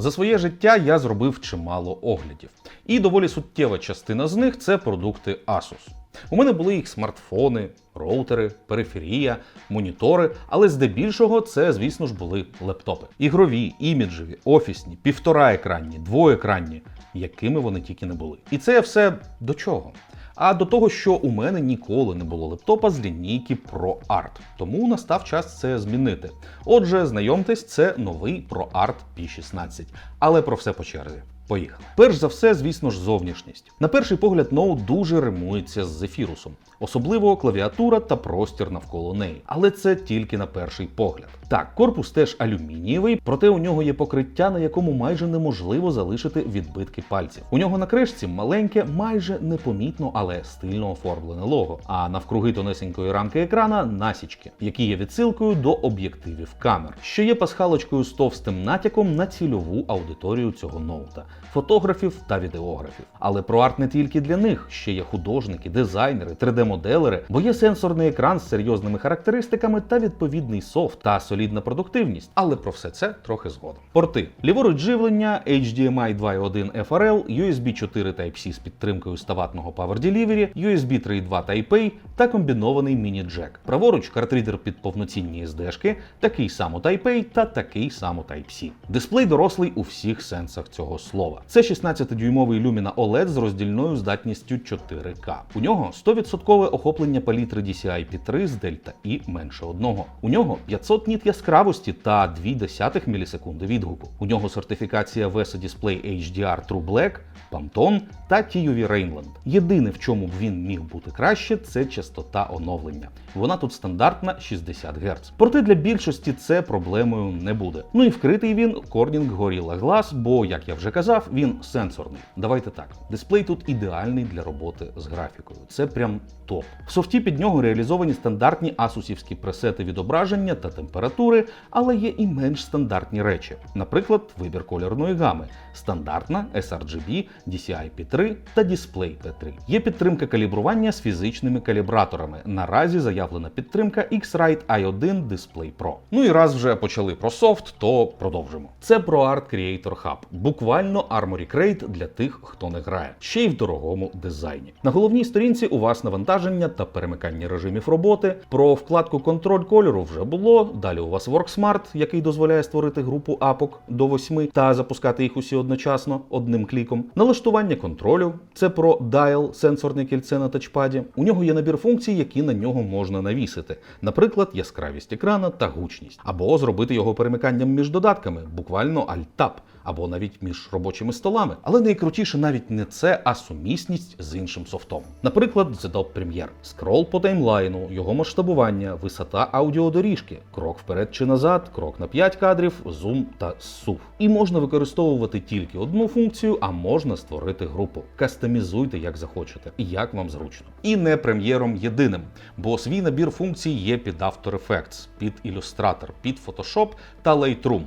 За своє життя я зробив чимало оглядів, і доволі суттєва частина з них це продукти Asus. У мене були їх смартфони, роутери, периферія, монітори, але здебільшого це, звісно ж, були лептопи. Ігрові, іміджеві, офісні, півтора екранні, двоекранні, якими вони тільки не були. І це все до чого? А до того, що у мене ніколи не було лептопа з лінійки ProArt, тому настав час це змінити. Отже, знайомтесь, це новий ProArt P16. Але про все по черзі. Поїхали. Перш за все, звісно ж, зовнішність. На перший погляд, ноут дуже римується з Зефірусом, особливо клавіатура та простір навколо неї. Але це тільки на перший погляд. Так, корпус теж алюмінієвий, проте у нього є покриття, на якому майже неможливо залишити відбитки пальців. У нього на кришці маленьке, майже непомітно, але стильно оформлене лого. А навкруги тонесенької рамки екрана насічки, які є відсилкою до об'єктивів камер, що є пасхалочкою з товстим натяком на цільову аудиторію цього ноута фотографів та відеографів. Але ProArt не тільки для них, ще є художники, дизайнери, 3D-моделери, бо є сенсорний екран з серйозними характеристиками та відповідний софт та солідна продуктивність. Але про все це трохи згодом. Порти ліворуч живлення, HDMI 2.1 FRL, USB 4 Type-C з підтримкою ставатного Power Delivery, USB 3.2 Type-A та комбінований міні-джек. Праворуч картридер під повноцінні SD-шки, такий само Type-A та такий само Type-C. Дисплей дорослий у всіх сенсах цього слова. Це 16-дюймовий Lumina OLED з роздільною здатністю 4К. У нього 100% охоплення палітри DCI P3 з Delta І менше одного. У нього 500 ніт яскравості та 0,2 мілісекунди відгуку. У нього сертифікація VESA Display HDR True Black, Pantone та TUV Rainland. Єдине, в чому б він міг бути краще, це частота оновлення. Вона тут стандартна 60 Гц. Проте для більшості це проблемою не буде. Ну і вкритий він Corning Gorilla Glass, бо, як я вже казав, він сенсорний. Давайте так. Дисплей тут ідеальний для роботи з графікою. Це прям топ. В софті під нього реалізовані стандартні асусівські пресети відображення та температури, але є і менш стандартні речі. Наприклад, вибір кольорної гами, стандартна sRGB, DCI P3 та дисплей P3. Є підтримка калібрування з фізичними калібраторами. Наразі заявлена підтримка X-Rite i1 Display Pro. Ну і раз вже почали про софт, то продовжимо. Це ProArt Creator Hub, буквально Armory Crate для тих, хто не грає, ще й в дорогому дизайні. На головній сторінці у вас навантаження та перемикання режимів роботи. Про вкладку контроль кольору вже було. Далі у вас WorkSmart, який дозволяє створити групу апок до 8 та запускати їх усі одночасно одним кліком. Налаштування контролю це про Dial, сенсорне кільце на тачпаді. У нього є набір функцій, які на нього можна навісити, наприклад, яскравість екрана та гучність, або зробити його перемиканням між додатками, буквально Alt-Tab, або навіть між робочими столами. Але найкрутіше навіть не це, а сумісність з іншим софтом. Наприклад, Adobe Premiere. скрол по таймлайну, його масштабування, висота аудіодоріжки, крок вперед чи назад, крок на 5 кадрів, зум та сув. І можна використовувати тільки одну функцію, а можна створити групу. Кастомізуйте як захочете як вам зручно. І не прем'єром єдиним, бо свій набір функцій є під After Effects, під Illustrator, під Photoshop та Lightroom.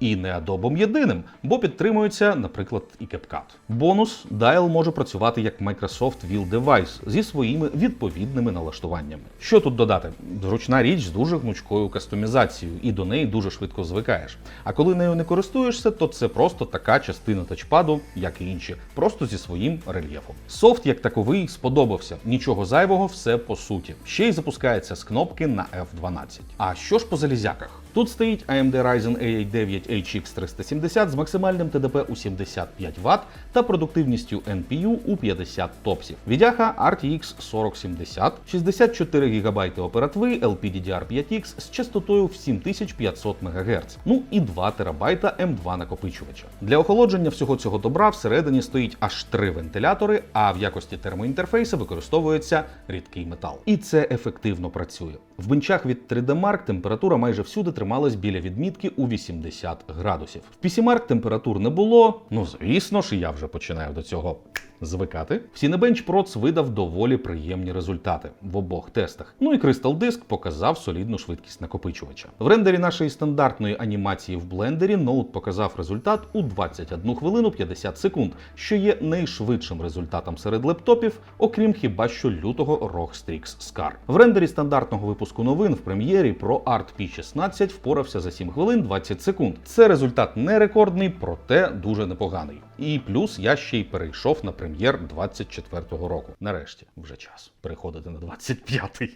І не Adobe єдиним, бо підтримується, наприклад, і CapCut. Бонус Dial може працювати як Microsoft Will Device зі своїми відповідними налаштуваннями. Що тут додати? Зручна річ з дуже гнучкою кастомізацією, і до неї дуже швидко звикаєш. А коли нею не користуєшся, то це просто така частина тачпаду, як і інші, просто зі своїм рельєфом. Софт як таковий сподобався. Нічого зайвого, все по суті. Ще й запускається з кнопки на F12. А що ж по залізяках? Тут стоїть AMD Ryzen AI 9 HX 370 з максимальним ТДП у 75 Вт та продуктивністю NPU у 50 топсів. Відяха RTX 4070, 64 ГБ оперативи LPDDR5X з частотою в 7500 МГц, ну і 2 ТБ M2 накопичувача. Для охолодження всього цього добра всередині стоїть аж три вентилятори, а в якості термоінтерфейсу використовується рідкий метал. І це ефективно працює. В бенчах від 3D Mark температура майже всюди трималась біля відмітки у 80 градусів. В PC Mark температур не було. Ну звісно ж, я вже починаю до цього Звикати. Cinebench Proц видав доволі приємні результати в обох тестах. Ну і Crystal Disk показав солідну швидкість накопичувача. В рендері нашої стандартної анімації в блендері ноут показав результат у 21 хвилину 50 секунд, що є найшвидшим результатом серед лептопів, окрім хіба що лютого ROG Strix Scar. В рендері стандартного випуску новин в прем'єрі ProArt P16 впорався за 7 хвилин 20 секунд. Це результат не рекордний, проте дуже непоганий. І плюс я ще й перейшов на прем'єр 24-го року. Нарешті вже час переходити на 25-й.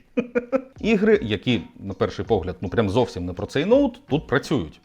Ігри, які на перший погляд, ну прям зовсім не про цей ноут, тут працюють.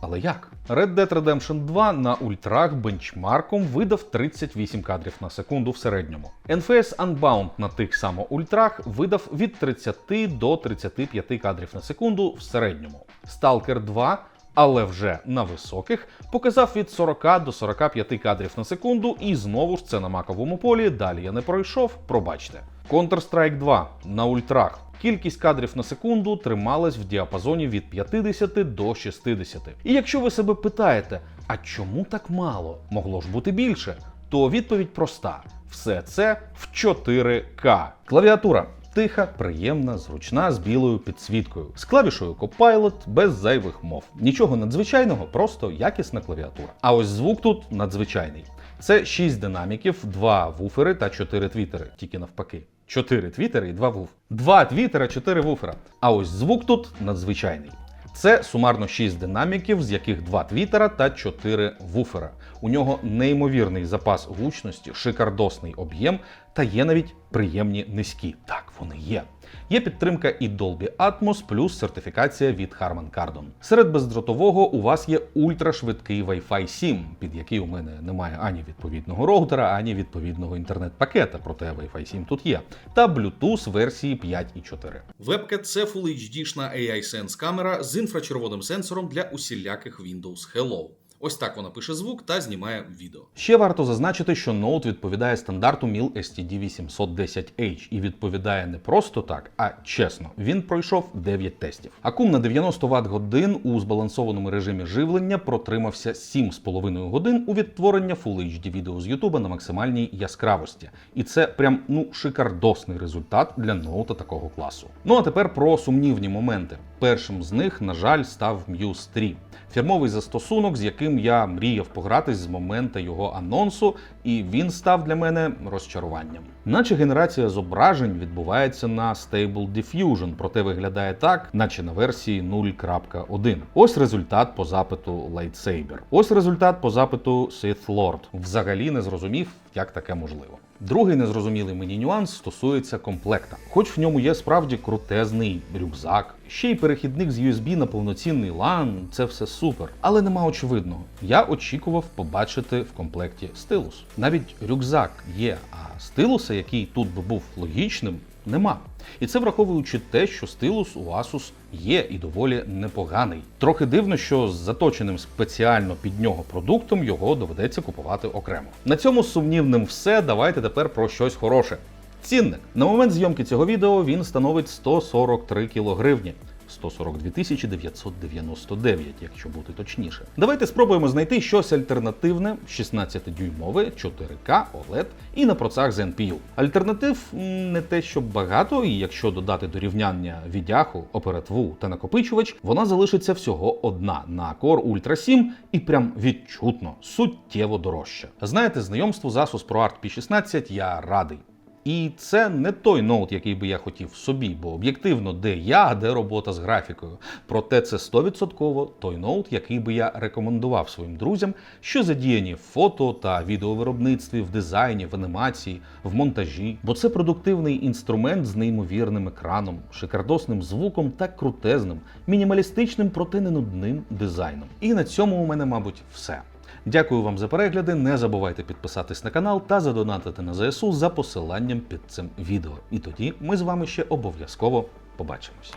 Але як? Red Dead Redemption 2 на ультрах бенчмарком видав 38 кадрів на секунду в середньому. NFS Unbound на тих само ультрах видав від 30 до 35 кадрів на секунду в середньому. Stalker 2 але вже на високих показав від 40 до 45 кадрів на секунду, і знову ж це на маковому полі. Далі я не пройшов, пробачте. Counter-Strike 2 на ультрах. Кількість кадрів на секунду трималась в діапазоні від 50 до 60. І якщо ви себе питаєте, а чому так мало? Могло ж бути більше, то відповідь проста: все це в 4К. Клавіатура. Тиха, приємна, зручна з білою підсвіткою, з клавішою Copilot без зайвих мов. Нічого надзвичайного, просто якісна клавіатура. А ось звук тут надзвичайний. Це 6 динаміків, 2 вуфери та 4 твітери, тільки навпаки. 4 твітери і 2 вуф. 2 твітера, 4 вуфера. А ось звук тут надзвичайний. Це сумарно 6 динаміків, з яких 2 твітера та 4 вуфера. У нього неймовірний запас гучності, шикардосний об'єм та є навіть приємні низькі. Так, вони є. Є підтримка і Dolby Atmos, плюс сертифікація від Harman Kardon. Серед бездротового у вас є ультрашвидкий Wi-Fi 7, під який у мене немає ані відповідного роутера, ані відповідного інтернет-пакета, проте Wi-Fi 7 тут є, та Bluetooth версії 5.4. Вебка це Full HD-шна AI Sense камера з інфрачервоним сенсором для усіляких Windows Hello. Ось так вона пише звук та знімає відео. Ще варто зазначити, що ноут відповідає стандарту MIL STD 810H і відповідає не просто так, а чесно. Він пройшов 9 тестів. Акум на 90 Вт годин у збалансованому режимі живлення протримався 7,5 годин у відтворення Full HD відео з YouTube на максимальній яскравості. І це прям ну шикардосний результат для ноута такого класу. Ну а тепер про сумнівні моменти. Першим з них, на жаль, став Muse 3. Фірмовий застосунок, з яким я мріяв погратись з моменту його анонсу, і він став для мене розчаруванням. Наче генерація зображень відбувається на Stable Diffusion, проте виглядає так, наче на версії 0.1. Ось результат по запиту Lightsaber. Ось результат по запиту Sith Lord. Взагалі не зрозумів, як таке можливо. Другий незрозумілий мені нюанс стосується комплекта. Хоч в ньому є справді крутезний рюкзак, ще й перехідник з USB на повноцінний LAN, це все супер. Але нема очевидного. Я очікував побачити в комплекті стилус. Навіть рюкзак є, а стилуса, який тут би був логічним, нема. І це враховуючи те, що стилус у Asus є і доволі непоганий. Трохи дивно, що з заточеним спеціально під нього продуктом його доведеться купувати окремо. На цьому сумнівним все. Давайте тепер про щось хороше. Цінник на момент зйомки цього відео він становить 143 кілогривні. 142 999, якщо бути точніше. Давайте спробуємо знайти щось альтернативне 16-дюймове 4К OLED і на процах з NPU. Альтернатив не те, щоб багато, і якщо додати до рівняння відяху, оперативу та накопичувач, вона залишиться всього одна на Core Ultra 7 і прям відчутно, суттєво дорожча. Знаєте, знайомству з Asus ProArt P16 я радий. І це не той ноут, який би я хотів собі, бо об'єктивно, де я, де робота з графікою. Проте це 100% той ноут, який би я рекомендував своїм друзям, що задіяні в фото та відеовиробництві, в дизайні, в анімації, в монтажі. Бо це продуктивний інструмент з неймовірним екраном, шикардосним звуком та крутезним, мінімалістичним, проте не нудним дизайном. І на цьому у мене, мабуть, все. Дякую вам за перегляди. Не забувайте підписатись на канал та задонатити на ЗСУ за посиланням під цим відео. І тоді ми з вами ще обов'язково побачимось.